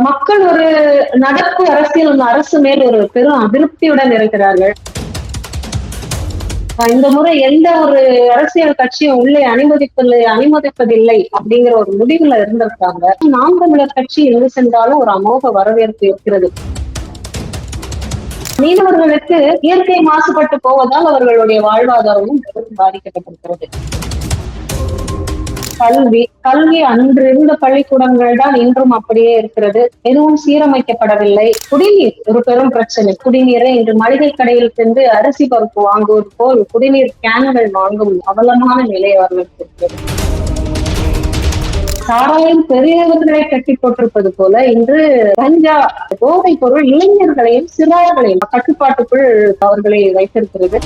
மக்கள் ஒரு நடப்பு அரசியல் அரசு மேல் ஒரு பெரும் அதிருப்தியுடன் இருக்கிறார்கள். இந்த முறை எந்த ஒரு அரசியல் கட்சியும் உள்ளே அனுமதிப்பது அனுமதிப்பதில்லை அப்படிங்கிற ஒரு முடிவுல இருந்திருக்காங்க. நாம் தமிழர் கட்சி எங்கு சென்றாலும் ஒரு அமோக வரவேற்பு இருக்கிறது. மீனவர்களுக்கு இயற்கை மாசுபட்டு போவதால் அவர்களுடைய வாழ்வாதாரமும் பெரும் பாதிக்கப்பட்டிருக்கிறது. கல்வி கல்வி அன்று இருந்த பள்ளிக்கூடங்கள் தான் இன்றும் அப்படியே இருக்கிறது. எதுவும் சீரமைக்கப்படவில்லை. குடிநீர் ஒரு பெரும் பிரச்சனை. குடிநீரை இன்று மளிகை கடையில் சென்று அரிசி பருப்பு வாங்குவது போல் குடிநீர் கேன்கள் வாங்கும் அவலமான நிலை அவர்களுக்கு சாராயம் பெரியவர்களை கட்டி போட்டிருப்பது போல இன்று கஞ்சா போதைப் பொருள் இளைஞர்களையும் சிறார்களையும் கட்டுப்பாட்டுக்குள் அவர்களை வைத்திருக்கிறது.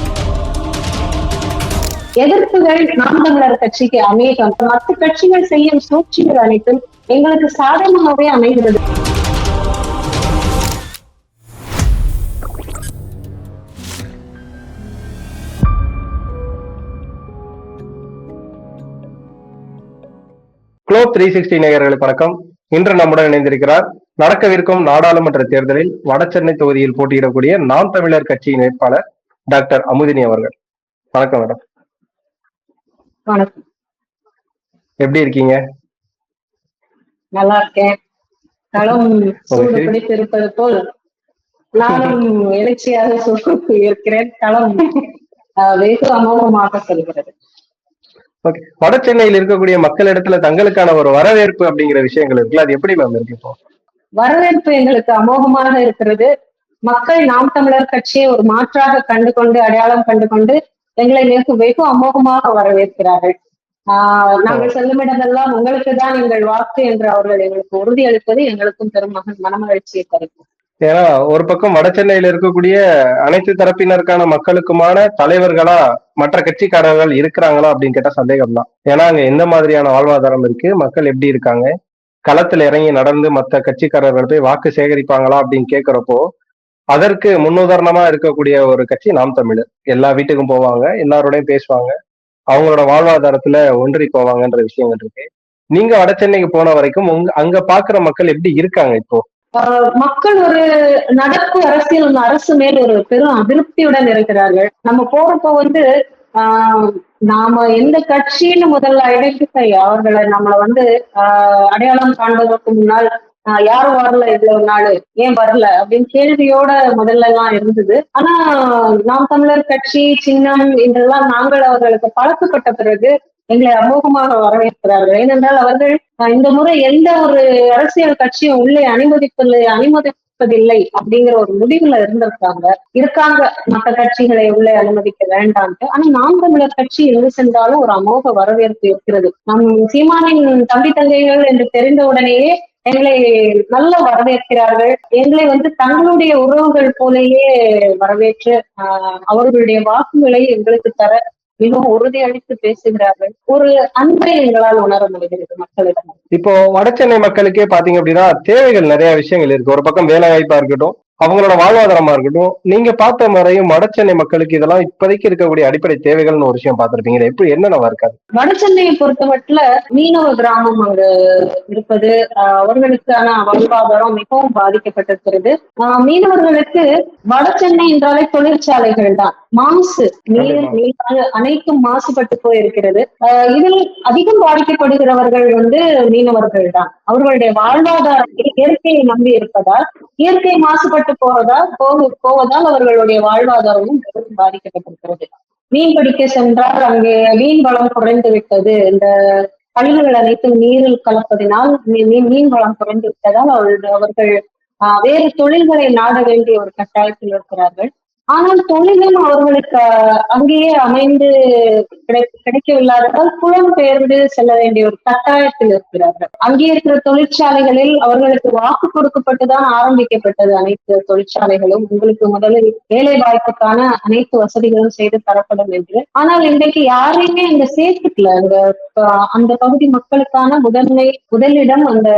எதிர்ப்புகள் நாம் தமிழர் கட்சிக்கு அநேகம் மற்ற கட்சிகள் செய்யும் சூழ்ச்சிகள் அனைத்தும் எங்களுக்கு சாதகமாகவே அமைகிறது. குளோப் த்ரீ சிக்ஸ்டி நேயர்களுக்கு வணக்கம். இன்று நம்முடன் இணைந்திருக்கிறார் நடக்கவிருக்கும் நாடாளுமன்ற தேர்தலில் வடசென்னை தொகுதியில் போட்டியிடக்கூடிய நாம் தமிழர் கட்சியின் வேட்பாளர் டாக்டர் அமுதினி அவர்கள். வணக்கம் மேடம். வணக்கம். எப்படி இருக்கீங்க? நல்லா இருக்கேன். களம் சூடு. பிடித்திருப்பது போல் நானும் எழுச்சியாக சூடு இருக்கிறேன். களம் வெகு அமோகமாக செல்கிறது. வட சென்னையில் இருக்கக்கூடிய மக்களிடத்துல தங்களுக்கான ஒரு வரவேற்பு அப்படிங்கிற விஷயங்கள் இருக்குல்ல? அது எப்படி மேம் இருக்கு இப்போ? வரவேற்பு எங்களுக்கு அமோகமாக இருக்கிறது. மக்கள் நாம் தமிழர் கட்சியை ஒரு மாற்றாக கண்டு கொண்டு அடையாளம் கண்டு கொண்டு எங்களை வெகு அமோகமாக வரவேற்கிறார்கள். ஆஹ் நாங்கள் செல்லும் இடமெல்லாம் உங்களுக்கு தான் எங்கள் வாக்கு என்று அவர்கள் எங்களுக்கு உறுதியளிப்பது எங்களுக்கும் பெரும் மனமகிழ்ச்சியை தருக்கும் ஏன்னா ஒரு பக்கம் வட சென்னையில இருக்கக்கூடிய அனைத்து தரப்பினருக்கான மக்களுக்குமான தலைவர்களா மற்ற கட்சிக்காரர்கள் இருக்கிறாங்களா அப்படின்னு கேட்டா சந்தேகம் தான் ஏன்னா அங்க எந்த மாதிரியான வாழ்வாதாரம் இருக்கு? மக்கள் எப்படி இருக்காங்க? களத்துல இறங்கி நடந்து மற்ற கட்சிக்காரர்கள் போய் வாக்கு சேகரிப்பாங்களா அப்படின்னு கேக்குறப்போ அதற்கு முன்னுதாரணமா இருக்கக்கூடிய ஒரு கட்சி நாம் தமிழர் எல்லா வீட்டுக்கும் போவாங்க எல்லாரோடையும் பேசுவாங்க அவங்களோட வாழ்வாதாரத்துல ஒன்றி போவாங்கன்ற விஷயங்கள் இருக்கு. நீங்க வட சென்னைக்கு போன வரைக்கும் உங்க அங்க பாக்குற மக்கள் எப்படி இருக்காங்க இப்போ? மக்கள் ஒரு நடப்பு அரசியல் அந்த அரசு மேல் ஒரு பெரும் அதிருப்தியுடன் இருக்கிறார்கள். நம்ம போறப்போ வந்து ஆஹ் நாம எந்த கட்சின்னு முதல்ல ஐடென்டிஃபை அவர்களை நம்மளை வந்து ஆஹ் அடையாளம் காண்பதற்கு முன்னால் யாரும் வரல இவ்வளவு நாள். ஏன் வரல? அப்படின்னு கேள்வியோட முதல்ல எல்லாம் இருந்தது. ஆனா நாம் தமிழர் கட்சி சின்னம் என்றெல்லாம் நாங்கள் அவர்களுக்கு பழக்கப்பட்ட பிறகு எங்களை அமோகமாக வரவேற்கிறார்கள். ஏனென்றால் அவர்கள் இந்த முறை எந்த ஒரு அரசியல் கட்சியும் உள்ளே அனுமதிப்பதில்லை அனுமதிப்பதில்லை அப்படிங்கிற ஒரு முடிவுல இருந்திருக்காங்க. இருக்காங்க மற்ற கட்சிகளை உள்ளே அனுமதிக்க வேண்டாம்ட்டு. ஆனா நாம் தமிழர் கட்சி எங்கு சென்றாலும் ஒரு அமோக வரவேற்பு இருக்கிறது. நம் சீமானின் தம்பி தங்கைகள் என்று தெரிந்த உடனேயே எங்களை நல்ல வரவேற்கிறார்கள். எங்களை வந்து தங்களுடைய உறவுகள் போலேயே வரவேற்று அவர்களுடைய வாக்குகளை எங்களுக்கு தர மிகவும் உறுதியளித்து பேசுகிறார்கள். ஒரு அன்பை எங்களால் உணர முடிகிறது மக்களிடம். இப்போ வட சென்னை மக்களுக்கே பாத்தீங்க அப்படின்னா தேவைகள் நிறைய விஷயங்கள் இருக்கு. ஒரு பக்கம் வேலை வாய்ப்பா இருக்கட்டும் அவங்களோட வாழ்வாதாரமா இருக்கட்டும் நீங்க பார்த்த முறையும் வட சென்னை மக்களுக்கு இதெல்லாம் இப்போதைக்கு இருக்கக்கூடிய அடிப்படை தேவைகள்னு ஒரு விஷயம் பார்த்திருப்பீங்க. எப்படி என்னென்னவா இருக்காது? வட சென்னையை பொறுத்தமட்டில் மீனவ கிராமம் அங்கு இருப்பது அவர்களுக்கான வாழ்வாதாரம் மிகவும் பாதிக்கப்பட்டிருக்கிறது. மீனவர்களுக்கு வட சென்னை என்றாலே தொழிற்சாலைகள் தான். மாசு நீர் நீர் அனைத்தும் மாசுபட்டு போயிருக்கிறது. இதில் அதிகம் பாதிக்கப்படுகிறவர்கள் வந்து மீனவர்கள் தான். அவர்களுடைய வாழ்வாதாரத்தை இயற்கையை நம்பி இருப்பதால் இயற்கை மாசுபட்டு போவதால் போக போவதால் அவர்களுடைய வாழ்வாதாரமும் பெரும் பாதிக்கப்பட்டிருக்கிறது. மீன் பிடிக்க சென்றால் அங்கே மீன் வளம் குறைந்து விட்டது. இந்த கழிவுகள் அனைத்தும் நீரில் கலப்பதினால் மீன் வளம் குறைந்து விட்டதால் அவர்கள் அவர்கள் ஆஹ், வேறு தொழில்களை நாட வேண்டிய ஒரு கட்டாயத்தில் இருக்கிறார்கள். ஆனால் தொழிலும் அவர்களுக்கு அங்கேயே அமைந்து கிடைக்கவில்லாததால் கிடைக்கவில்லாததால் புலம்பெயர்ந்து செல்ல வேண்டிய ஒரு கட்டாயத்தில் இருக்கிறார்கள். அங்கே இருக்கிற தொழிற்சாலைகளில் அவர்களுக்கு வாக்கு கொடுக்கப்பட்டுதான் ஆரம்பிக்கப்பட்டது அனைத்து தொழிற்சாலைகளும். உங்களுக்கு முதலில் வேலை வாய்ப்புக்கான அனைத்து வசதிகளும் செய்து தரப்படும் என்று. ஆனால் இன்றைக்கு யாரையுமே அங்க சேர்த்துக்கல. அந்த அந்த பகுதி மக்களுக்கான முதன்மை முதலிடம் அந்த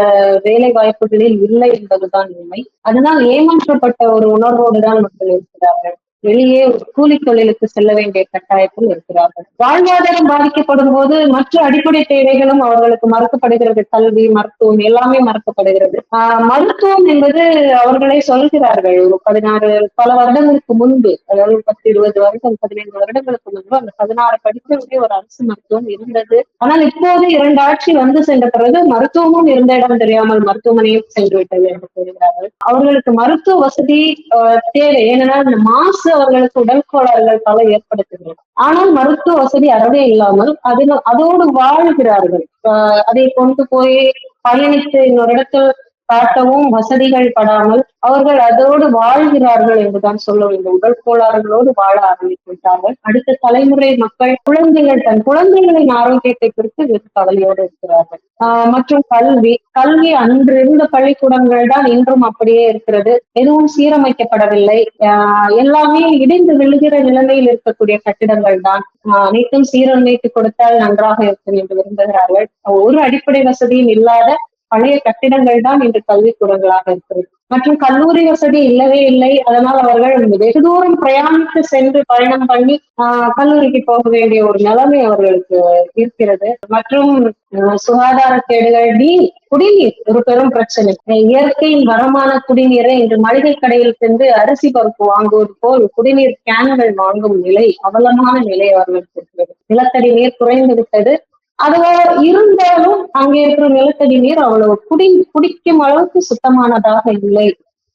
வேலை வாய்ப்புகளில் இல்லை என்பதுதான் உண்மை. அதனால் ஏமாற்றப்பட்ட ஒரு உணர்வோடு தான் மக்கள் இருக்கிறார்கள். வெளியே ஒரு கூலி தொழிலுக்கு செல்ல வேண்டிய கட்டாயத்தில் இருக்கிறார்கள். வாழ்வாதாரம் பாதிக்கப்படும் போது மற்ற அடிப்படை தேவைகளும் அவர்களுக்கு மறுக்கப்படுகிறது. கல்வி மருத்துவம் எல்லாமே மறுக்கப்படுகிறது. ஆஹ் மருத்துவம் என்பது அவர்களே சொல்கிறார்கள். ஒரு பதினாறு பல வருடங்களுக்கு முன்பு அதாவது பத்து இருபது வருடம் பதினைந்து வருடங்களுக்கு முன்பு அந்த பதினாறு படிக்கக்கூடிய ஒரு அரசு மருத்துவம் இருந்தது. ஆனால் இப்போது இரண்டு ஆட்சி வந்து சென்ற பிறகு மருத்துவமும் இருந்த இடம் தெரியாமல் மருத்துவமனையும் சென்று விட்டது என்று கூறுகிறார்கள். அவர்களுக்கு மருத்துவ வசதி ஆஹ் தேவை. ஏனென்றால் இந்த மாசு அவர்களுக்கு உடல் கோளாறுகள் பல ஏற்படுத்துகிறது. ஆனால் மருத்துவ வசதி அறவே இல்லாமல் அதில் அதோடு வாழ்கிறார்கள். ஆஹ் அதை கொண்டு போய் பயணித்து இன்னொரு இடத்தில் காட்டவும் வசதிகள் படாமல் அவர்கள் அதோடு வாழ்கிறார்கள் என்றுதான் சொல்ல வேண்டும். உடல் கோளாறுகளோடு வாழ ஆரம்பித்து விட்டார்கள். அடுத்த தலைமுறை மக்கள் குழந்தைகள் தன் குழந்தைகளின் ஆரோக்கியத்தை குறித்து வெகு கவலையோடு இருக்கிறார்கள். ஆஹ் மற்றும் கல்வி கல்வி அன்று இருந்த பள்ளிக்கூடங்கள் தான் இன்றும் அப்படியே இருக்கிறது. எதுவும் சீரமைக்கப்படவில்லை. ஆஹ் எல்லாமே இடிந்து விழுகிற நிலைமையில் இருக்கக்கூடிய கட்டிடங்கள் தான். ஆஹ் அனைத்தும் சீரமைத்து கொடுத்தால் நன்றாக இருக்கும் என்று விரும்புகிறார்கள். ஒரு அடிப்படை வசதியும் இல்லாத பழைய கட்டிடங்கள் தான் இன்று கல்விக்கூடங்களாக இருக்கிறது. மற்றும் கல்லூரி வசதி இல்லவே இல்லை. அதனால் அவர்கள் வெகு தூரம் பிரயாணித்து சென்று பயணம் பண்ணி ஆஹ் கல்லூரிக்கு போக வேண்டிய ஒரு நிலைமை அவர்களுக்கு இருக்கிறது. மற்றும் ஆஹ் சுகாதார கேடுகள் நீர் குடிநீர் ஒரு பெரும் பிரச்சனை. இயற்கையின் வரமான குடிநீரை இன்று மளிகை கடையில் சென்று அரிசி பருப்பு வாங்குவது போல் குடிநீர் கேன்கள் வாங்கும் நிலை அவலமான நிலை அவர்களுக்கு இருக்கிறது. நிலத்தடி நீர் குறைந்து விட்டது. அதுவா இருந்தாலும் அங்கே இருக்கிற நிலத்தடி நீர் அவ்வளவு குடி குடிக்கும் அளவுக்கு சுத்தமானதாக இல்லை.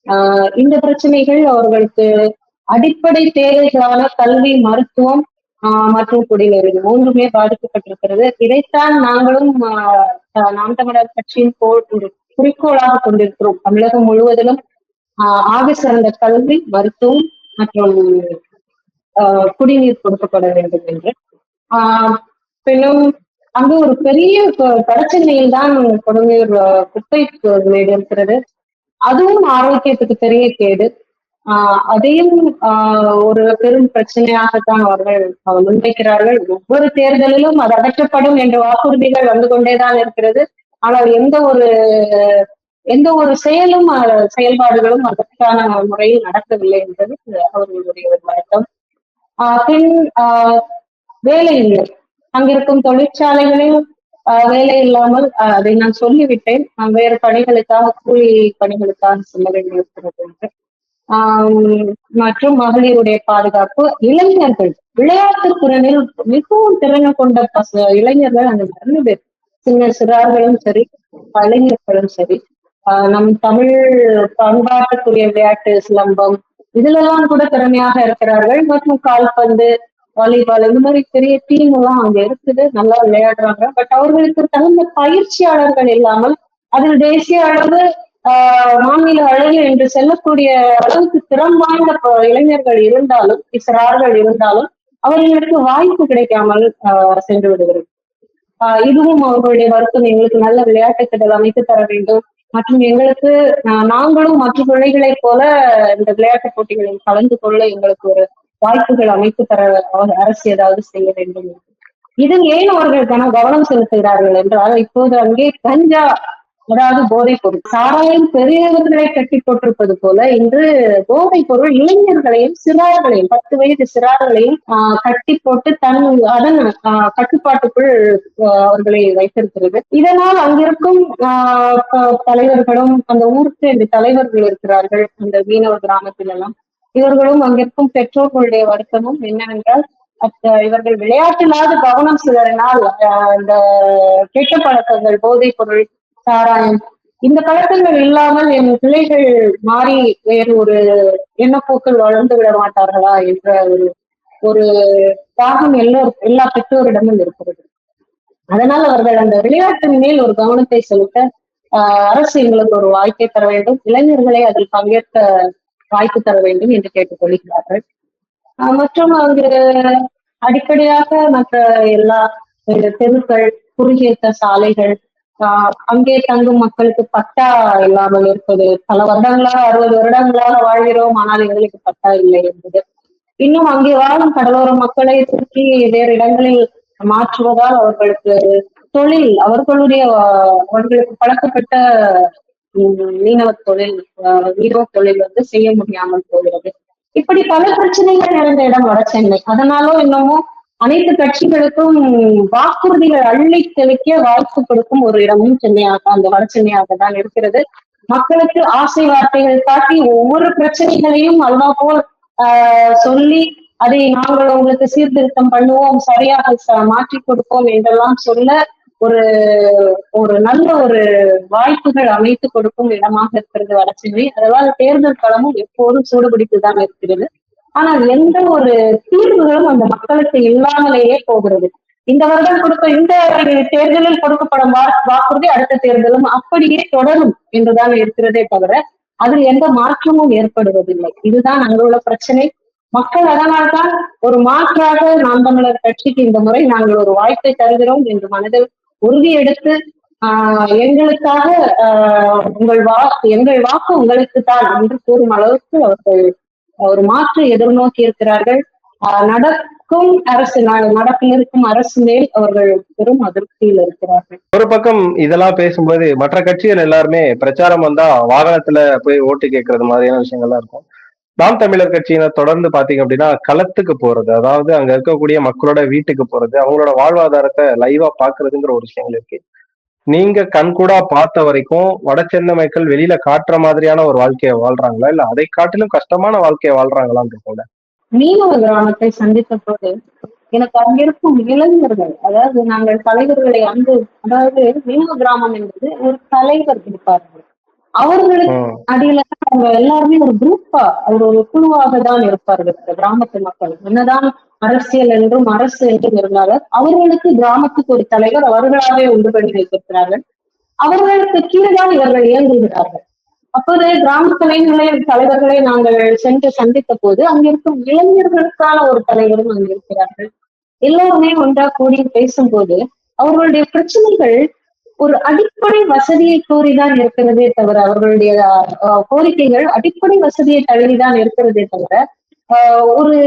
ஆஹ் இந்த பிரச்சனைகள் அவர்களுக்கு அடிப்படை தேவைகளான கல்வி மருத்துவம் ஆஹ் மற்றும் குடிநீர் மூன்றுமே பாதிக்கப்பட்டிருக்கிறது. இதைத்தான் நாங்களும் நாம் தமிழர் கட்சியின் போல் குறிக்கோளாக கொண்டிருக்கிறோம். தமிழகம் முழுவதிலும் ஆஹ் ஆக சிறந்த கல்வி மருத்துவம் மற்றும் ஆஹ் குடிநீர் கொடுக்கப்பட வேண்டும் என்று. ஆஹ் பின்னும் அங்கு ஒரு பெரிய வடசென்னையில் தான் கொடுநீர் குப்பை மேடு இருக்கிறது அதுவும் ஆரோக்கியத்துக்கு பெரிய கேடு. ஆஹ் அதையும் ஆஹ் ஒரு பெரும் பிரச்சனையாகத்தான் அவர்கள் முன்வைக்கிறார்கள். ஒவ்வொரு தேர்தலிலும் அது அகற்றப்படும் என்ற வாக்குறுதிகள் வந்து கொண்டேதான் இருக்கிறது. ஆனால் எந்த ஒரு எந்த ஒரு செயலும் செயல்பாடுகளும் அதற்கான முறையில் நடக்கவில்லை என்பது அவர்களுடைய ஒரு வருத்தம். ஆஹ் பின் ஆஹ் வேலை அங்கிருக்கும் தொழிற்சாலைகளில் வேலை இல்லாமல் அதை நான் சொல்லிவிட்டேன். வேறு பணிகளுக்காக கூலி பணிகளுக்காக செல்ல வேண்டியிருக்கிறது என்று. மற்றும் மகளிருடைய பாதுகாப்பு. இளைஞர்கள் விளையாட்டு திறனில் மிகவும் திறனை கொண்ட பச இளைஞர்கள் அங்க நிறைய பேர். சின்ன சிறார்களும் சரி இளைஞர்களும் சரி. ஆஹ் நம் தமிழ் பண்பாட்டுக்குரிய விளையாட்டு சிலம்பம் இதுல எல்லாம் கூட திறமையாக இருக்கிறார்கள். மற்றும் கால்பந்து வாலிபால் இந்த மாதிரி பெரிய டீம் எல்லாம் அங்க இருக்குது நல்லா விளையாடுறாங்க. பட் அவர்களுக்கு தகுந்த பயிற்சியாளர்கள் இல்லாமல் அதில் தேசிய அளவு ஆஹ் மாநில அளவு என்று செல்லக்கூடிய அளவுக்கு திறம் வாய்ந்த இளைஞர்கள் இருந்தாலும் சிறார்கள் இருந்தாலும் அவர்களுக்கு வாய்ப்பு கிடைக்காமல் சென்று விடுகிறது. ஆஹ் இதுவும் அவர்களுடைய வருத்தம் எங்களுக்கு நல்ல விளையாட்டுகள் அமைத்து தர வேண்டும். மற்றும் எங்களுக்கு நாங்களும் மற்ற பிள்ளைகளைப் போல இந்த விளையாட்டு போட்டிகளில் கலந்து கொள்ள எங்களுக்கு ஒரு வாய்ப்புகள் அமைத்து தர அரசு ஏதாவது செய்ய வேண்டும். இதில் ஏன் அவர்கள் கன கவனம் செலுத்துகிறார்கள் என்றால் இப்போது அங்கே கஞ்சா அதாவது போதைப் பொருள் சாராயம் பெரியவர்களை கட்டி போட்டிருப்பது போல இன்று போதைப் பொருள் இளைஞர்களையும் சிறார்களையும் பத்து வயது சிறார்களையும் ஆஹ் கட்டி போட்டு தன் அதன் ஆஹ் கட்டுப்பாட்டுக்குள் அவர்களை வைத்திருக்கிறது. இதனால் அங்கிருக்கும் ஆஹ் தலைவர்களும் அந்த ஊருக்கு இந்த தலைவர்கள் இருக்கிறார்கள் அந்த மீனவர் கிராமத்தில் எல்லாம் இவர்களும் அங்கிருக்கும் பெற்றோர்களுடைய வருத்தமும் என்னவென்றால் இவர்கள் விளையாட்டிலாவது கவனம் சிதறினால் அந்த கெட்ட பழக்கங்கள் போதைப் பொருள் சாராயம் இந்த பழக்கங்கள் இல்லாமல் என் பிள்ளைகள் மாறி வேறு ஒரு எண்ணப்போக்கள் வளர்ந்து விட மாட்டார்களா என்ற ஒரு ஒரு தாகம் எல்லோர் எல்லா பெற்றோரிடமும் இருக்கிறது. அதனால் அவர்கள் அந்த விளையாட்டின் மேல் ஒரு கவனத்தை செலுத்த அரசு எங்களுக்கு ஒரு வாய்ப்பை தர வேண்டும். இளைஞர்களை அதில் பங்கேற்க வாய்ப்பு தர வேண்டும் என்று கேட்டுக்கொள்கிறார்கள். மற்றும் அங்கு அடிப்படையாக மற்ற எல்லா தெருக்கள் குறுகிய சாலைகள் அங்கே தங்கும் மக்களுக்கு பட்டா இல்லாமல் இருப்பது பல வருடங்களாக அறுபது வருடங்களாக வாழ்கிறோம் ஆனால் எங்களுக்கு பட்டா இல்லை என்பது. இன்னும் அங்கே வாழும் கடலோர மக்களை சுற்றி வேறு இடங்களில் மாற்றுவதால் அவர்களுக்கு தொழில் அவர்களுடைய அவர்களுக்கு பழக்கப்பட்ட மீனவ தொழில் மீனவ தொழில் வந்து செய்ய முடியாமல் போகிறது. இப்படி பல பிரச்சனைகள் நிறைந்த இடம் வட சென்னை. அதனாலும் என்னமோ அனைத்து கட்சிகளுக்கும் வாக்குறுதிகள் அள்ளி தெளிக்க வாய்ப்பு கொடுக்கும் ஒரு இடமும் சென்னையாக அந்த வட சென்னையாக தான் இருக்கிறது. மக்களுக்கு ஆசை வார்த்தைகள் காட்டி ஒவ்வொரு பிரச்சனைகளையும் அல்வா போல் ஆஹ் சொல்லி அதை நாங்கள் உங்களுக்கு சீர்திருத்தம் பண்ணுவோம் சரியாக மாற்றி கொடுப்போம் என்றெல்லாம் சொல்ல ஒரு ஒரு நல்ல ஒரு வாய்ப்புகள் அமைத்து கொடுக்கும் இடமாக இருக்கிறது வடசென்னை அதனால் தேர்தல் களமும் எப்போதும் சூடுபிடித்துதான் இருக்கிறது. ஆனால் எந்த ஒரு தீர்வுகளும் அந்த மக்களுக்கு இல்லாமலேயே போகிறது. இந்த வருடம் கொடுக்க இந்த தேர்தலில் கொடுக்கப்படும் வாக்குறுதி அடுத்த தேர்தலும் அப்படியே தொடரும் என்றுதான் இருக்கிறதே தவிர அதில் எந்த மாற்றமும் ஏற்படுவதில்லை. இதுதான் அங்குள்ள பிரச்சனை. மக்கள் அதனால்தான் ஒரு மாற்றாக நாம் தமிழர் கட்சிக்கு இந்த முறை நாங்கள் ஒரு வாய்ப்பை தருகிறோம் என்று மனதில் உறுதி எடுத்து ஆஹ் எங்களுக்காக ஆஹ் உங்கள் வா எங்கள் வாக்கு உங்களுக்கு தான் என்று கூறும் அளவுக்கு அவர்கள் ஒரு மாற்று எதிர்நோக்கி இருக்கிறார்கள். ஆஹ் நடக்கும் அரசு நடப்பில் இருக்கும் அரசு மேல் அவர்கள் பெரும் அதிருப்தியில் இருக்கிறார்கள். ஒரு பக்கம் இதெல்லாம் பேசும்போது மற்ற கட்சிகள் எல்லாருமே பிரச்சாரம் வந்தா வாகனத்துல போய் ஓட்டு கேட்கறது மாதிரியான விஷயங்கள்லாம் இருக்கும். நாம் தமிழர் கட்சியினர் தொடர்ந்து பாத்தீங்க அப்படின்னா களத்துக்கு போறது அதாவது அங்க இருக்கக்கூடிய மக்களோட வீட்டுக்கு போறது அவங்களோட வாழ்வாதாரத்தை லைவா பாக்குறதுங்கிற ஒரு விஷயங்கள் இருக்கு. நீங்க கண்கூடா பார்த்த வரைக்கும் வட சென்னை மக்கள் வெளியில காட்டுற மாதிரியான ஒரு வாழ்க்கையை வாழ்றாங்களா? இல்ல அதை காட்டிலும் கஷ்டமான வாழ்க்கையை வாழ்றாங்களான்னு இருக்கும்ல மீனவ கிராமத்தை சந்தித்த போது எனக்கு அங்கிருக்கும் இளைஞர்கள் அதாவது நாங்கள் தலைவர்களை அங்கு அதாவது மீனவ கிராமம் என்பது ஒரு தலைவர் இருப்பார்கள். அவர்களுக்கு அடியில அவங்க எல்லாருமே ஒரு குரூப்பா அவர் ஒரு குழுவாக தான் இருப்பார்கள் இந்த கிராமத்து மக்கள். என்னதான் அரசியல் என்றும் அரசு என்றும் இருந்தாலும் அவர்களுக்கு கிராமத்துக்கு ஒரு தலைவர் அவர்களாவே பண்ணி வைத்திருக்கிறார்கள். அவர்களுக்கு கீழ்தான் இவர்கள் இயங்குகிறார்கள். அப்போது கிராம தலைவர்களை தலைவர்களை நாங்கள் சென்று சந்தித்த போது அங்கிருக்கும் இளைஞர்களுக்கான ஒரு தலைவரும் அங்கு இருக்கிறார்கள் எல்லோருமே ஒன்றா கூடி பேசும்போது அவர்களுடைய பிரச்சனைகள் ஒரு அடிப்படை வசதியை கோரிதான் இருக்கிறதே தவிர அவர்களுடைய கோரிக்கைகள் அடிப்படை வசதியை தழுவிதான் இருக்கிறதே தவிர ஆஹ், ஒரு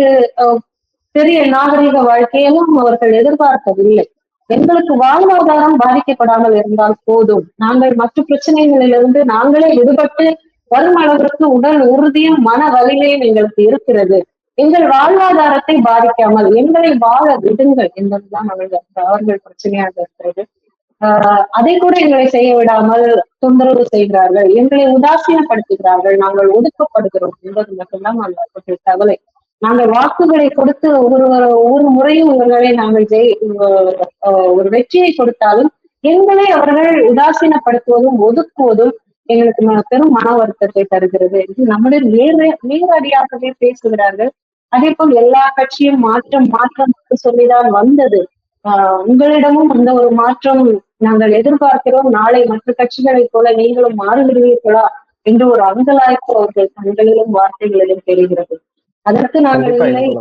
பெரிய நாகரிக வாழ்க்கையெல்லாம் அவர்கள் எதிர்பார்க்கவில்லை. எங்களுக்கு வாழ்வாதாரம் பாதிக்கப்படாமல் இருந்தால் போதும். நாங்கள் மற்ற பிரச்சனைகளிலிருந்து நாங்களே விடுபட்டு வரும் அளவிற்கு உடல் உறுதியும் மன வலிமையும் எங்களுக்கு இருக்கிறது. எங்கள் வாழ்வாதாரத்தை பாதிக்காமல் எங்களை வாழ விடுங்கள் என்பதுதான் அவர்கள் அவர்கள் பிரச்சனையாக இருக்கிறது. அதை கூட எங்களை செய்ய விடாமல் தொந்தரவு செய்கிறார்கள். எங்களை உதாசீனப்படுத்துகிறார்கள். நாங்கள் ஒதுக்கப்படுகிறோம் என்பது மட்டும்தான் அவர்கள் கவலை நாங்கள் வாக்குகளை கொடுத்து ஒவ்வொரு ஒவ்வொரு முறையும் உங்களை நாங்கள் ஜெய் ஒரு வெற்றியை கொடுத்தாலும் எங்களை அவர்கள் உதாசீனப்படுத்துவதும் ஒதுக்குவதும் எங்களுக்கு பெரும் மன வருத்தத்தை தருகிறது. என்று நம்முடைய நேர நேரடியாகவே பேசுகிறார்கள். அதே போல் எல்லா கட்சியும் மாற்றம் மாற்றம் சொல்லிதான் வந்தது. ஆஹ் உங்களிடமும் அந்த ஒரு மாற்றம் நாங்கள் எதிர்பார்க்கிறோம் நாளை மற்ற கட்சிகளைப் போல நீங்களும் மாறுகிறீர்களா என்று ஒரு அங்கலாய்ப்பு அவர்கள் கண்களிலும் வார்த்தைகளிலும் தெரிகிறது. அதற்கு நாங்கள் இல்லை.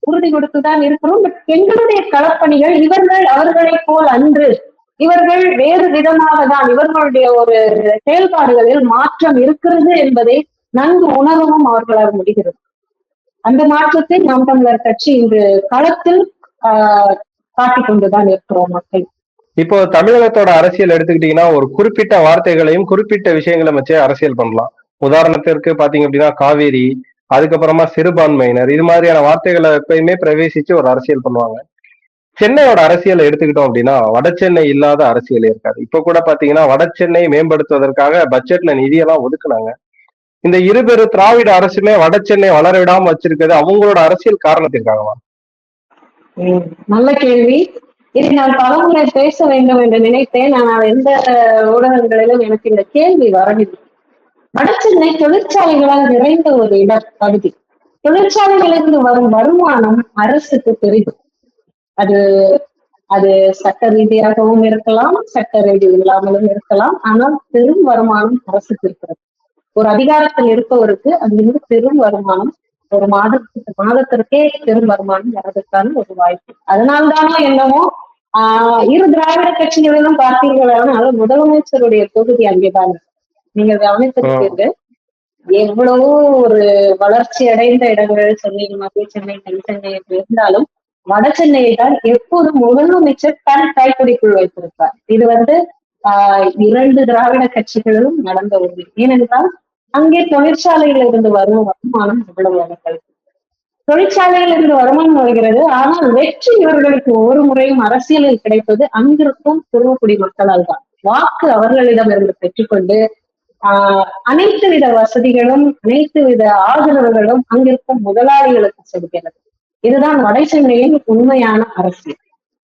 உறுதி கொடுத்துதான் இருக்கிறோம். பட் எங்களுடைய களப்பணிகள் இவர்கள் அவர்களைப் போல் அன்று இவர்கள் வேறு விதமாக தான் இவர்களுடைய ஒரு செயல்பாடுகளில் மாற்றம் இருக்கிறது என்பதை நன்கு உணரவும் அவர்களால் முடிகிறது. அந்த மாற்றத்தை நாம் தமிழர் கட்சி இன்று களத்தில் ஆஹ் காட்டிக் கொண்டுதான் இருக்கிறோம் மக்கள். இப்போ தமிழகத்தோட அரசியல் எடுத்துக்கிட்டீங்கன்னா ஒரு குறிப்பிட்ட வார்த்தைகளையும் குறிப்பிட்ட விஷயங்களை வச்சே அரசியல் பண்ணலாம். உதாரணத்திற்கு பாத்தீங்க அப்படின்னா காவேரி அதுக்கப்புறமா சிறுபான்மையினர் இது மாதிரியான வார்த்தைகளை எப்பயுமே பிரவேசிச்சு ஒரு அரசியல் பண்ணுவாங்க. சென்னையோட அரசியலை எடுத்துக்கிட்டோம் அப்படின்னா வட சென்னை இல்லாத அரசியல் இருக்காது. இப்ப கூட பாத்தீங்கன்னா வட சென்னை மேம்படுத்துவதற்காக பட்ஜெட்ல நிதியெல்லாம் ஒதுக்குனாங்க. இந்த இருபெரு திராவிட அரசுமே வட சென்னை வளர விடாம வச்சிருக்கிறது அவங்களோட அரசியல் காரணத்திற்காகவா? நல்ல கேள்வி. இதை நான் பலமுறை பேச வேண்டும் என்று நினைத்தேன். ஆனால் எந்த ஊடகங்களிலும் எனக்கு இந்த கேள்வி வரவில்லை. வடசென்னை தொழிற்சாலைகளால் நிறைந்த ஒரு இட பகுதி. தொழிற்சாலைகளிலிருந்து வரும் வருமானம் அரசுக்கு பெரிதும். அது அது சட்ட ரீதியாகவும் இருக்கலாம் சட்ட ரீதி இல்லாமலும் இருக்கலாம். ஆனால் பெரும் வருமானம் அரசுக்கு இருக்கிறது. ஒரு அதிகாரத்தில் இருப்பவருக்கு அங்கிருந்து பெரும் வருமானம் ஒரு மாதத்துக்கு மாதத்திற்கே பெரும் வருமானம் வரதுக்கான ஒரு வாய்ப்பு. அதனால்தானோ என்னமோ ஆஹ் இரு திராவிட கட்சிகளிலும் பார்த்தீர்களானால் முதலமைச்சருடைய தொகுதி அங்கேதான். நீங்க கவனித்திருப்பீர்கள். எவ்வளவோ ஒரு வளர்ச்சி அடைந்த இடங்கள் சென்னை மத்திய சென்னை தென் சென்னை இருந்தாலும் வட சென்னையை தான் எப்போதும் முதலமைச்சர் தன் கைப்பிடிக்குள் வைத்திருப்பார். இது வந்து ஆஹ் இரண்டு திராவிட கட்சிகளிலும் நடந்த ஒன்று. ஏனென்றால் அங்கே தொழிற்சாலையில இருந்து வரும் வருமானம் எவ்வளவு அவர்களுக்கு தொழிற்சாலையில இருந்து வருமானம் வருகிறது. ஆனால் வெற்றி இவர்களுக்கு ஒவ்வொரு முறையும் அரசியலில் கிடைப்பது அங்கிருக்கும் துருவக்குடி மக்களால் தான். வாக்கு அவர்களிடம் இருந்து பெற்றுக்கொண்டு ஆஹ் அனைத்து வித வசதிகளும் அனைத்து வித ஆதரவுகளும் அங்கிருக்கும் முதலாளிகளுக்கு செல்கிறது. இதுதான் வட சென்னையின் உண்மையான அரசியல்.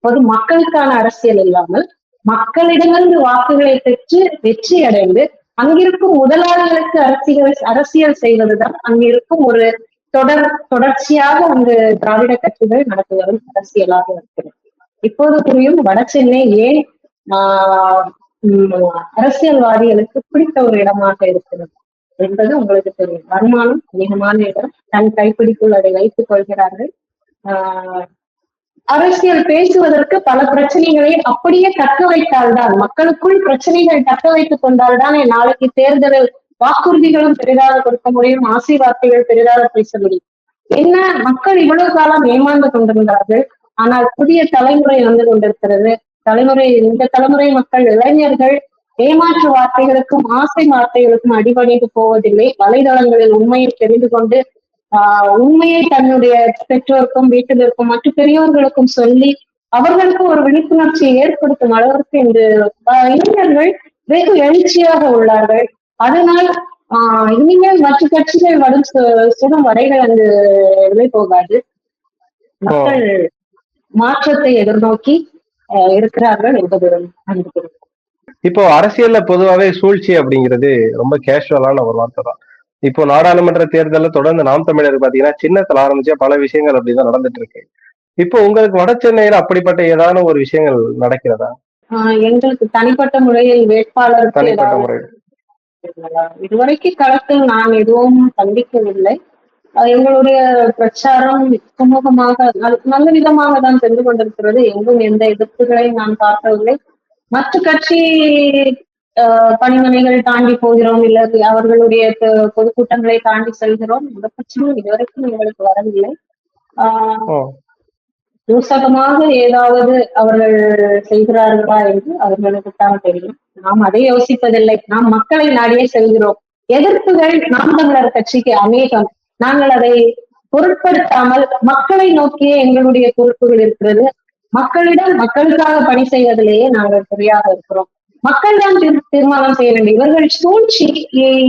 பொது மக்களுக்கான அரசியல் இல்லாமல் மக்களிடமிருந்து வாக்குகளை பெற்று வெற்றி அடைந்து அங்கிருக்கும் முதலாளிகளுக்கு அரசியல் அரசியல் செய்வதுதான் அங்கிருக்கும் ஒரு தொடர் தொடர்ச்சியாக அங்கு திராவிட கட்சிகள் நடத்தி வரும் அரசியலாக இருக்கிறது. இப்போது புரியும் வட சென்னை ஏன் ஆஹ் உம் அரசியல்வாதிகளுக்கு பிடித்த ஒரு இடமாக இருக்கிறது என்பது உங்களுக்கு தெரியும். வருமானம் அதிகமான இடம். தன் கைப்பிடிக்குள் அதை வைத்துக் கொள்கிறார்கள். ஆஹ் அரசியல் பேசுவதற்கு பல பிரச்சனைகளை அப்படியே தக்க வைத்தால்தான் மக்களுக்குள் பிரச்சனைகள் தக்க வைத்துக் கொண்டால்தானே நாளைக்கு தேர்தலில் வாக்குறுதிகளும் பெரிதாக கொடுக்க முடியும் ஆசை வார்த்தைகள் பெரிதாக பேச முடியும். என்ன மக்கள் இவ்வளவு காலம் ஏமாந்து கொண்டிருந்தார்கள் ஆனால் புதிய தலைமுறை வந்து கொண்டிருக்கிறது. தலைமுறை இந்த தலைமுறை மக்கள் இளைஞர்கள் ஏமாற்று வார்த்தைகளுக்கும் ஆசை வார்த்தைகளுக்கும் அடிபணிந்து போவதில்லை. வலைதளங்களில் உண்மையை தெரிந்து கொண்டு ஆஹ் உண்மையை தன்னுடைய பெற்றோருக்கும் வீட்டில் இருக்கும் மற்ற பெரியோர்களுக்கும் சொல்லி அவர்களுக்கு ஒரு விழிப்புணர்ச்சியை ஏற்படுத்தும் அளவிற்கு இந்த இளைஞர்கள் வெகு எழுச்சியாக உள்ளார்கள். அதனால் ஆஹ் இனிமேல் மற்ற கட்சிகள் வரும் சுடும் வரைகள் அங்கு விலை போகாது. மக்கள் மாற்றத்தை எதிர்நோக்கி இருக்கிறார்கள் என்பதுடன் இப்போ அரசியல்ல பொதுவாவே சூழ்ச்சி அப்படிங்கிறது ரொம்ப கேஷுவலான ஒரு வார்த்தை தான் இப்போ நாடாளுமன்ற தேர்தல்ல தொடர்ந்து நாம் தமிழர் பாத்தீங்கன்னா சின்னத்துல ஆரம்பிச்சா பல விஷயங்கள் அப்படிதான் நடந்துட்டு இருக்கு. இப்போ உங்களுக்கு வட சென்னையில அப்படிப்பட்ட ஏதான ஒரு விஷயங்கள் நடக்கிறதா? எங்களுக்கு தனிப்பட்ட முறையில் வேட்பாளருக்கு தனிப்பட்ட ஏதாவது முறை. இதுவரைக்கும் களத்தில் நான் எதுவும் சந்திக்கவில்லை. எங்களுடைய பிரச்சாரம் சுமூகமாக நல்- நல்ல விதமாக தான் சென்று கொண்டிருக்கிறது. எங்கும் எந்த எதிர்ப்புகளையும் நான் பார்க்கவில்லை. மற்ற கட்சி பணிமனைகள் தாண்டி போகிறோம் இல்ல அவர்களுடைய பொதுக்கூட்டங்களை தாண்டி செல்கிறோம். இந்த பிரச்சனையும் இதுவரைக்கும் எங்களுக்கு வரவில்லை. சூசகமாக ஏதாவது அவர்கள் செய்கிறார்களா என்று அவர்களுக்கு தான் தெரியும். நாம் அதை யோசிப்பதில்லை. நாம் மக்களை நாடியே செல்கிறோம். எதிர்ப்புகள் நாம் தமிழர் கட்சிக்கு அநேகம். நாங்கள் அதை பொருட்படுத்தாமல் மக்களை நோக்கியே எங்களுடைய பொறுப்புகள் இருக்கிறது. மக்களிடம் மக்களுக்காக பணி செய்வதிலேயே நாங்கள் சரியாக இருக்கிறோம். மக்கள் தான் தீர்- தீர்மானம் செய்ய வேண்டும். இவர்கள் சூழ்ச்சி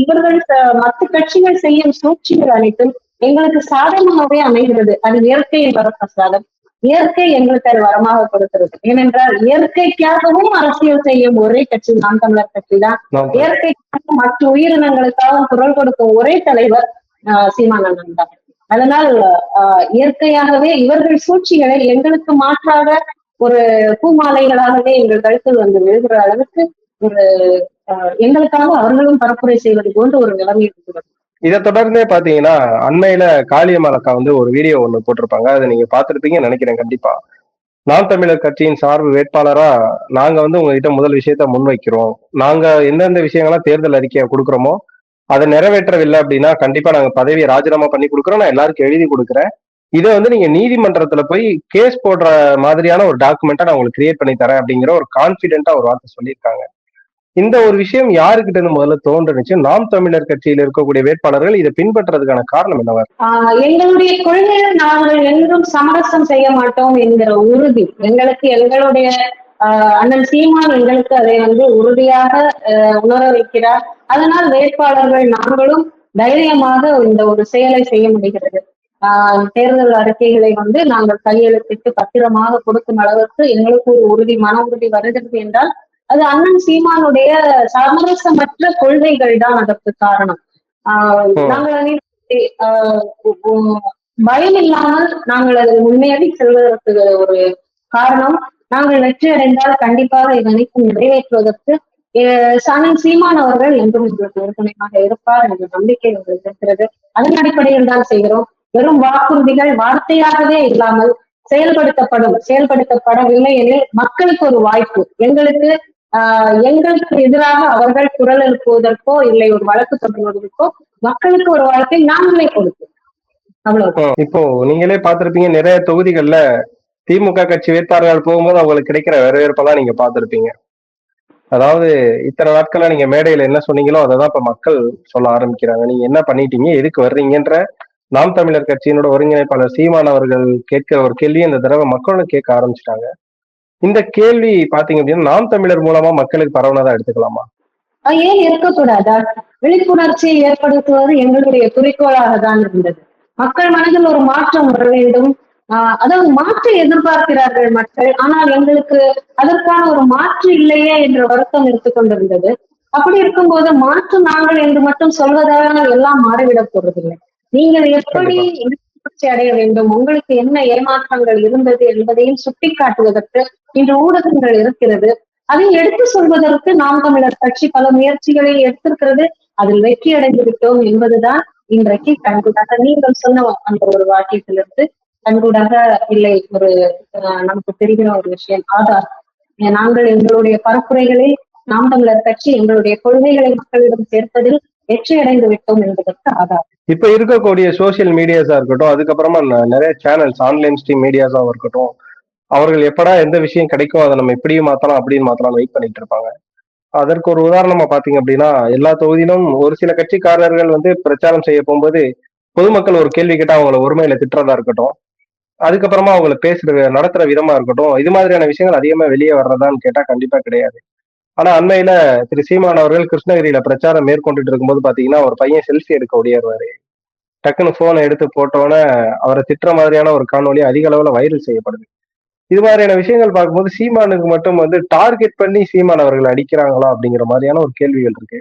இவர்கள் மற்ற கட்சிகள் செய்யும் சூழ்ச்சிகள் அனைத்தும் எங்களுக்கு சாதகமாகவே அமைகிறது. அது இயற்கையின் வரப்பிரசாதம் இயற்கை எங்களுக்கு அது வரமாக கொடுக்கிறது. ஏனென்றால் இயற்கைக்காகவும் அரசியல் செய்யும் ஒரே கட்சி நாம் தமிழர் கட்சி தான். இயற்கைக்காக மற்ற உயிரினங்களுக்காகவும் குரல் கொடுக்கும் ஒரே தலைவர் ஆஹ் சீமானந்தன் தான். அதனால் ஆஹ் இயற்கையாகவே இவர்கள் சூழ்ச்சிகளை எங்களுக்கு மாற்றாக ஒரு பூமாலைகளாகவே எங்கள் கழுத்தில் வந்து விழுகிற அளவுக்கு ஒரு எங்களுக்காக அவர்களும் பரப்புரை செய்வது போன்ற ஒரு நிலைமை இருக்கிறது. இதை தொடர்ந்தே பாத்தீங்கன்னா அண்மையில காளியம்மாள் அக்கா வந்து ஒரு வீடியோ ஒண்ணு போட்டிருப்பாங்க. அதை நீங்க பார்த்திருப்பீங்கன்னு நினைக்கிறேன் கண்டிப்பா. நாம் தமிழர் கட்சியின் சார்பு வேட்பாளரா நாங்க வந்து உங்ககிட்ட முதல் விஷயத்த முன்வைக்கிறோம். நாங்க எந்தெந்த விஷயங்கள்லாம் தேர்தல் அறிக்கையை கொடுக்குறோமோ அதை நிறைவேற்றவில்லை அப்படின்னா கண்டிப்பா நாங்க பதவியை ராஜினாமா பண்ணி கொடுக்குறோம். நான் எல்லாருக்கும் எழுதி கொடுக்குறேன். இதை வந்து நீங்க நீதிமன்றத்துல போய் கேஸ் போடுற மாதிரியான ஒரு டாக்குமெண்ட்டை நான் உங்களுக்கு கிரியேட் பண்ணி தரேன் அப்படிங்கிற ஒரு கான்பிடென்ட்டா ஒரு வார்த்தை சொல்லியிருக்காங்க. இந்த ஒரு விஷயம் யாருக்கிட்ட இருந்து முதல்ல தோன்றுனுச்சு. நாம் தமிழர் கட்சியில் இருக்கக்கூடிய வேட்பாளர்கள் இதை பின்பற்றதுக்கான காரணம் என்னவர் எங்களுடைய கொள்கையில் நாங்கள் என்றும் சமரசம் செய்ய மாட்டோம் என்கிற உறுதி. எங்களுக்கு எங்களுடைய ஆஹ் அண்ணன் சீமான் எங்களுக்கு அதை வந்து உறுதியாக ஆஹ் உணர வைக்கிறார். அதனால் வேட்பாளர்கள் நாங்களும் தைரியமாக இந்த ஒரு செயலை செய்ய முடிகிறது. தேர்தல் அறிக்கைகளை வந்து நாங்கள் கையெழுத்திட்டு பத்திரமாக கொடுக்கும் அளவுக்கு எங்களுக்கு ஒரு உறுதி மன உறுதி வருகிறது என்றால் அது அண்ணன் சீமானுடைய சமரசமற்ற கொள்கைகள் தான் அதற்கு காரணம். நாங்கள் பயம் இல்லாமல் நாங்கள் அதை முன்னேறி செல்வதற்கு ஒரு காரணம். நாங்கள் வெற்றி அடைந்தால் கண்டிப்பாக இது அனைத்தும் நிறைவேற்றுவதற்கு அண்ணன் சீமான் அவர்கள் என்றும் எங்களுக்கு உறுதுணையாக இருப்பார் என்ற நம்பிக்கை எங்களுக்கு இருக்கிறது. அதன் அடிப்படையில் தான் செய்கிறோம். வெறும் வாக்குறுதிகள் வார்த்தையாகவே இல்லாமல் செயல்படுத்தப்படும் செயல்படுத்தப்படவில்லை எனில் மக்களுக்கு ஒரு வாய்ப்பு. எங்களுக்கு ஆஹ் எங்களுக்கு எதிராக அவர்கள் குரல் எழுப்புவதற்கோ இல்லை ஒரு வழக்கு தொடர்வதற்கோ மக்களுக்கு ஒரு வாய்ப்பை நாங்களே கொடுப்போம். அவ்வளவு இப்போ நீங்களே பாத்திருப்பீங்க நிறைய தொகுதிகள்ல திமுக கட்சி வேட்பாளர்கள் போகும்போது அவங்களுக்கு கிடைக்கிற வரவேற்பெல்லாம் நீங்க பாத்திருப்பீங்க அதாவது இத்தனை நாட்களா நீங்க மேடையில என்ன சொன்னீங்களோ அதை தான் இப்ப மக்கள் சொல்ல ஆரம்பிக்கிறாங்க. நீங்க என்ன பண்ணிட்டீங்க எதுக்கு வர்றீங்கன்ற நாம் தமிழர் கட்சியினோட ஒருங்கிணைப்பாளர் சீமான் அவர்கள் கேட்கிற ஒரு கேள்வி இந்த தடவை மக்களும் கேட்க ஆரம்பிச்சிட்டாங்க. இந்த கேள்வி பாத்தீங்க அப்படின்னா நாம் தமிழர் மூலமா மக்களுக்கு பரவனதா எடுத்துக்கலாமா? ஏன் இருக்கக்கூடாதா? விழிப்புணர்ச்சியை ஏற்படுத்துவது எங்களுடைய குறிக்கோளாக தான் இருந்தது. மக்கள் மனதில் ஒரு மாற்றம் வர வேண்டும். ஆஹ் அதாவது மாற்று எதிர்பார்க்கிறார்கள் மக்கள். ஆனால் எங்களுக்கு அதற்கான ஒரு மாற்று இல்லையே என்ற வருத்தம் எடுத்துக் கொண்டிருந்தது. அப்படி இருக்கும்போது மாற்று நாங்கள் என்று மட்டும் சொல்வதால் எல்லாம் மாறிவிடப் போறதில்லை. நீங்கள் எப்படி விழிப்புணர்ச்சி அடைய வேண்டும்? உங்களுக்கு என்ன ஏமாற்றங்கள் இருந்தது என்பதையும் சுட்டிக்காட்டுவதற்கு இன்று ஊடகங்கள் இருக்கிறது. அதை எடுத்து சொல்வதற்கு நாம் தமிழர் கட்சி பல முயற்சிகளை எடுத்திருக்கிறது. அதில் வெற்றி அடைந்து விட்டோம் என்பதுதான் இன்றைக்கு கண்கூடாக நீங்கள் சொன்ன அந்த ஒரு வாக்கியத்திலிருந்து. கண்கூடாக இல்லை ஒரு நமக்கு தெரிகிற ஒரு விஷயம் ஆதார். நாங்கள் எங்களுடைய பரப்புரைகளில் நாம் தமிழர் கட்சி எங்களுடைய கொள்கைகளை மக்களிடம் சேர்ப்பதில் வெற்றி அடைந்து விட்டோம் என்பதற்கு ஆதார். இப்ப இருக்கக்கூடிய சோசியல் மீடியாஸா இருக்கட்டும் அதுக்கப்புறமா நிறைய சேனல்ஸ் ஆன்லைன் ஸ்ட்ரீம் மீடியாஸாவும் இருக்கட்டும் அவர்கள் எப்படா எந்த விஷயம் கிடைக்கும் அதை நம்ம இப்படியும் மாத்தலாம் அப்படின்னு மாத்தலாம் வெயிட் பண்ணிட்டு இருப்பாங்க. அதற்கு ஒரு உதாரணமா பாத்தீங்க அப்படின்னா எல்லா தொகுதியிலும் ஒரு சில கட்சிக்காரர்கள் வந்து பிரச்சாரம் செய்ய போகும்போது பொதுமக்கள் ஒரு கேள்வி கேட்டா அவங்கள ஒருமையில திட்டுறதா இருக்கட்டும் அதுக்கப்புறமா அவங்கள பேசுற நடத்துற விதமா இருக்கட்டும் இது மாதிரியான விஷயங்கள் அதிகமா வெளியே வர்றதான்னு கேட்டா கண்டிப்பா கிடையாது. ஆனா அண்மையில திரு சீமான் அவர்கள் கிருஷ்ணகிரியில பிரச்சாரம் மேற்கொண்டுட்டு இருக்கும்போது பாத்தீங்கன்னா ஒரு பையன் செல்ஃபி எடுக்க ஓடியாருவாரு. டக்குன்னு போனை எடுத்து போட்டோன்னே அவரை திட்டுற மாதிரியான ஒரு காணொளி அதிக அளவுல வைரல் செய்யப்படுது. இது மாதிரியான விஷயங்கள் பார்க்கும்போது சீமானுக்கு மட்டும் வந்து டார்கெட் பண்ணி சீமான் அவர்கள் அடிக்கிறாங்களா அப்படிங்கிற மாதிரியான ஒரு கேள்விகள் இருக்கு.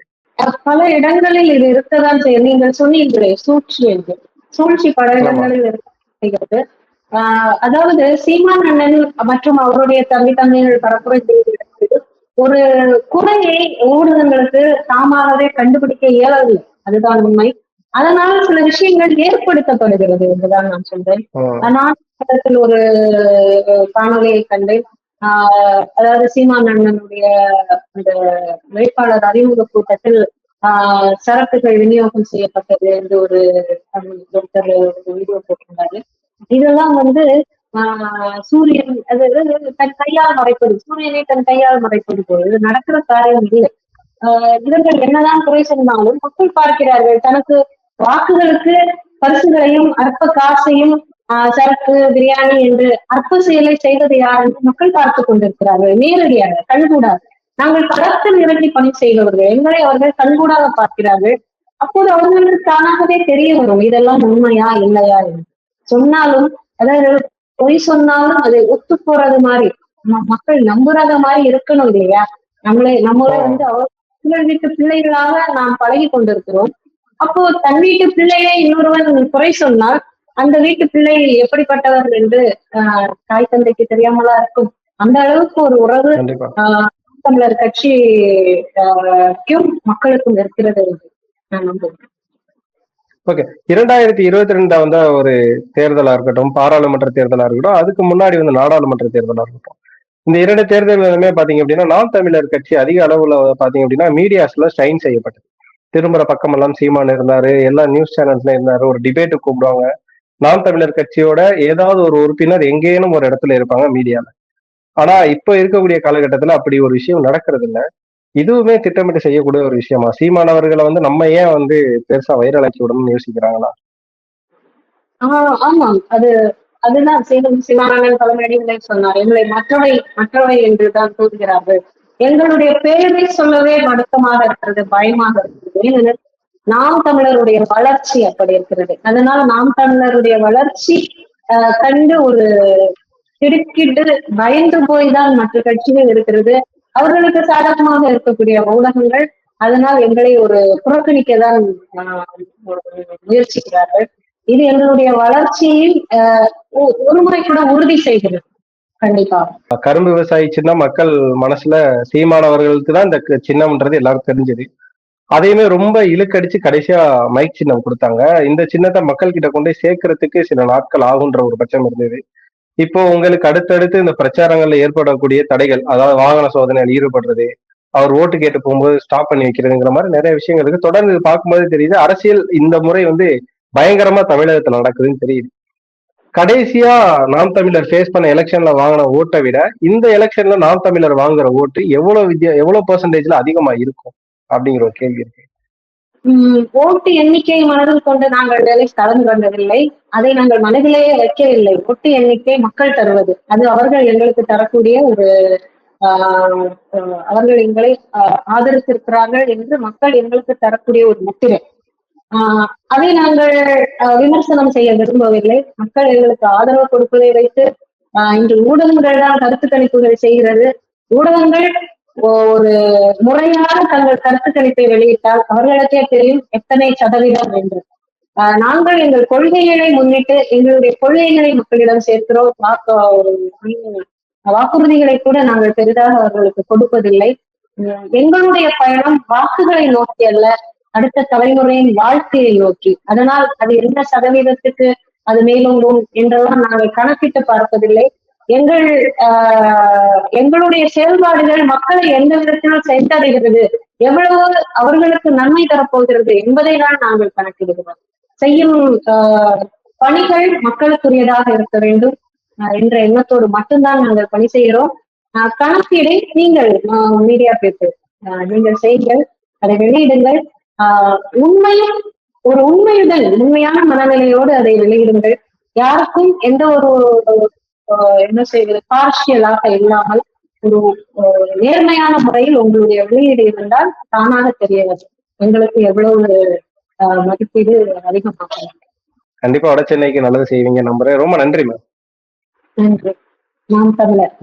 பல இடங்களில் இது இருக்கதான் செய்யும் நீங்கள் சொன்னீங்களே சூழ்ச்சி என்று. சூழ்ச்சி பல இடங்களில் இருக்கிறது ஆஹ் அதாவது சீமான் அண்ணன் மற்றும் அவருடைய தம்பி தங்கைகள் பரப்புரை ஒரு குறையை ஊடகங்களுக்கு தாமாகவே கண்டுபிடிக்க இயலவில்லை அதுதான் உண்மை. அதனால சில விஷயங்கள் ஏற்படுத்தப்படுகிறது என்றுதான் நான் சொல்றேன். நான் ஒரு காணொலியை கண்டேன். ஆஹ் அதாவது சீமான் அண்ணனுடைய அந்த வேட்பாளர் அறிமுக கூட்டத்தில் ஆஹ் சரக்குகள் விநியோகம் செய்யப்பட்டது என்று ஒரு ஒருத்தர் ஒரு வீடியோ போட்டிருந்தாரு. இதெல்லாம் வந்து சூரியன் அது தன் கையால் மறைப்பது சூரியனை தன் கையால் மறைப்பது போல் இது நடக்கிற காரியம் இல்லை ஆஹ் இவர்கள் என்னதான் குறை சொன்னாலும் மக்கள் பார்க்கிறார்கள் தனக்கு வாக்குகளுக்கு பரிசுகளையும் அற்ப காசையும் ஆஹ் சரக்கு பிரியாணி என்று அற்ப செயலை செய்வது யார் என்று மக்கள் பார்த்து கொண்டிருக்கிறார்கள். நேரடியாக கண்கூடாக. நாங்கள் களத்தில் இறங்கி பணி செய்தவர்கள் எங்களை அவர்கள் கண்கூடாக பார்க்கிறார்கள். அப்போது அவர்களுக்கு தானாகவே தெரிய வரும் இதெல்லாம் உண்மையா இல்லையா என்று. சொன்னாலும் அதாவது பொய் சொன்னாலும் அதை ஒத்து போறது மாதிரி மக்கள் நம்புறத மாதிரி இருக்கணும் இல்லையா? நம்மளை நம்மளை வந்து அவர்கள் வீட்டு பிள்ளைகளாக நாம் பழகி கொண்டிருக்கிறோம். அப்போ தன் வீட்டு பிள்ளையை இன்னொருவன் குறை சொன்னால் அந்த வீட்டு பிள்ளை எப்படிப்பட்டவர் என்று தாய் தந்தைக்கு தெரியாமலா இருக்கும்? அந்த அளவுக்கு ஒரு உறவு தமிழர் கட்சி ஆஹ் மக்களுக்கும் இருக்கிறது நான் நம்புகிறேன். ஓகே இரண்டாயிரத்தி இருபத்தி ரெண்டா வந்த ஒரு தேர்தலா இருக்கட்டும் பாராளுமன்ற தேர்தலா இருக்கட்டும் அதுக்கு முன்னாடி வந்து நாடாளுமன்ற தேர்தலா இருக்கட்டும். இந்த இரண்டு தேர்தல்களுமே பாத்தீங்க அப்படின்னா நாம் தமிழர் கட்சி அதிக அளவுல பாத்தீங்க அப்படின்னா மீடியாஸ்ல ஷைன் செய்யப்பட்டது. திரும்புற பக்கம் எல்லாம் சீமான் இருந்தாரு எல்லா நியூஸ் சேனல்ஸ்ல இருந்தாரு ஒரு டிபேட்டு கூப்பிடுவாங்க. நாம் தமிழர் கட்சியோட ஏதாவது ஒரு உறுப்பினர் எங்கேனும் ஒரு இடத்துல இருப்பாங்க மீடியால. ஆனா இப்ப இருக்கக்கூடிய காலகட்டத்துல அப்படி ஒரு விஷயம் நடக்கிறது இல்லை இதுவுமே திட்டமிட்டு செய்யக்கூடிய ஒரு விஷயமா? சீமானவர்களை வந்து நம்ம ஏன் வந்து பெருசா வைரல் ஆக்கி விடணும்னு யோசிக்கிறாங்களா? ஆஹ் ஆமாம் அது அதுதான் சீனம் சிவானந்தன் தலைமையிலே சொன்னார். எங்களை மற்றவை மற்றவை என்றுதான் கூறுகிறார்கள். எங்களுடைய பேரை சொல்லவே வருத்தமாக இருக்கிறது பயமாக இருக்கிறது. ஏனெனில் நாம் தமிழருடைய வளர்ச்சி அப்படி இருக்கிறது. அதனால் நாம் தமிழருடைய வளர்ச்சி கண்டு ஒரு திடுக்கிட்டு பயந்து போய் தான் மற்ற கட்சிகள் இருக்கிறது. அவர்களுக்கு சாதகமாக இருக்கக்கூடிய ஊடகங்கள் அதனால் எங்களை ஒரு புறக்கணிக்க தான் முயற்சிக்கிறார்கள். இது எங்களுடைய வளர்ச்சியில் ஒரு முறை கூட உறுதி செய்கிறது. கண்டிப்பா. கரும்பு விவசாயி சின்ன மக்கள் மனசுல சீமானவர்களுக்கு தான் இந்த சின்னம்ன்றது எல்லாரும் தெரிஞ்சது. அதையுமே ரொம்ப இழுக்கடிச்சு கடைசியா மைக் சின்னம் கொடுத்தாங்க. இந்த சின்னத்தை மக்கள் கிட்ட கொண்டு சேர்க்கறதுக்கு சில நாட்கள் ஆகுன்ற ஒரு பட்சம் இருந்தது. இப்போ உங்களுக்கு அடுத்தடுத்து இந்த பிரச்சாரங்கள்ல ஏற்படக்கூடிய தடைகள் அதாவது வாகன சோதனையில் ஈடுபடுறது அவர் ஓட்டு கேட்டு போகும்போது ஸ்டாப் பண்ணி வைக்கிறதுங்கிற மாதிரி நிறைய விஷயங்களுக்கு தொடர்ந்து பார்க்கும்போது தெரியுது அரசியல் இந்த முறை வந்து பயங்கரமா தமிழகத்துல நடக்குதுன்னு தெரியுது. கடைசியா நாம் தமிழர் ஃபேஸ் பண்ண எலெக்ஷன்ல வாங்கின ஓட்டை விட இந்த எலெக்ஷன்ல நாம் தமிழர் வாங்குற ஓட்டு எவ்வளவு வித்தியா எவ்வளவு பெர்சன்டேஜ்ல அதிகமா இருக்கும் அப்படிங்கிற ஒரு கேள்வி இருக்கு. ஓட்டு எண்ணிக்கை மனதில் கொண்டு நாங்கள் வேலை கலந்து கொண்டதில்லை. அதை நாங்கள் மனதிலேயே வைக்கவில்லை. ஓட்டு எண்ணிக்கை மக்கள் தருவது. அது அவர்கள் எங்களுக்கு தரக்கூடிய ஒரு ஆஹ் அவர்கள் எங்களை ஆதரித்திருக்கிறார்கள் என்று மக்கள் எங்களுக்கு தரக்கூடிய ஒரு முத்திரை. ஆஹ் அதை நாங்கள் விமர்சனம் செய்ய விரும்பவில்லை. மக்கள் எங்களுக்கு ஆதரவு கொடுப்பதை வைத்து ஆஹ் இன்று ஊடகங்கள் தான் கருத்து கணிப்புகள் செய்கிறது. ஊடகங்கள் ஒரு முறையான தங்கள் கருத்து வெளியிட்டால் அவர்களுக்கே தெரியும் எத்தனை சதவீதம் என்று ஆஹ் நாங்கள் எங்கள் கொள்கைகளை முன்னிட்டு எங்களுடைய கொள்கைகளை மக்களிடம் சேர்க்கிறோம். வாக்கு வாக்குறுதிகளை கூட நாங்கள் பெரிதாக அவர்களுக்கு கொடுப்பதில்லை. எங்களுடைய பயணம் வாக்குகளை நோக்கி அல்ல அடுத்த தலைமுறையின் வாழ்க்கையை நோக்கி. அதனால் அது எந்த சதவீதத்துக்கு அது மேலோங்கும் என்றெல்லாம் நாங்கள் கணக்கிட்டு பார்ப்பதில்லை. எங்கள் ஆஹ் எங்களுடைய செயல்பாடுகள் மக்களை எந்த விதத்தில் சென்றடைகிறது. எவ்வளவு அவர்களுக்கு நன்மை தரப்போகிறது என்பதை தான் நாங்கள் கணக்கிடுகிறோம். செய்யும் பணிகள் மக்களுக்குரியதாக இருக்க வேண்டும். என்ற எண்ணத்தோடு மட்டும்தான் நாங்கள் பணி செய்கிறோம். கணக்கீடை நீங்கள் மீடியா பேப்பர் நீங்கள் செய்யுங்கள். அதை வெளியிடுங்கள். ஆஹ் உண்மையும் ஒரு உண்மையுடன் உண்மையான மனநிலையோடு அதை வெளியிடுங்கள். யாருக்கும் எந்த ஒரு என்ன செய்வது? பார்ஷியலாக இல்லாமல் ஒரு நேர்மையான முறையில் உங்களுடைய வெளியீடு இருந்தால் தானாக தெரிய வரும் எங்களுக்கு எவ்வளவு மதிப்பீடு அதிகமாகும். கண்டிப்பா வட சென்னைக்கு நல்லது செய்வீங்க நம்புறேன். ரொம்ப நன்றி மேம் நன்றி. நாம் தமிழர்.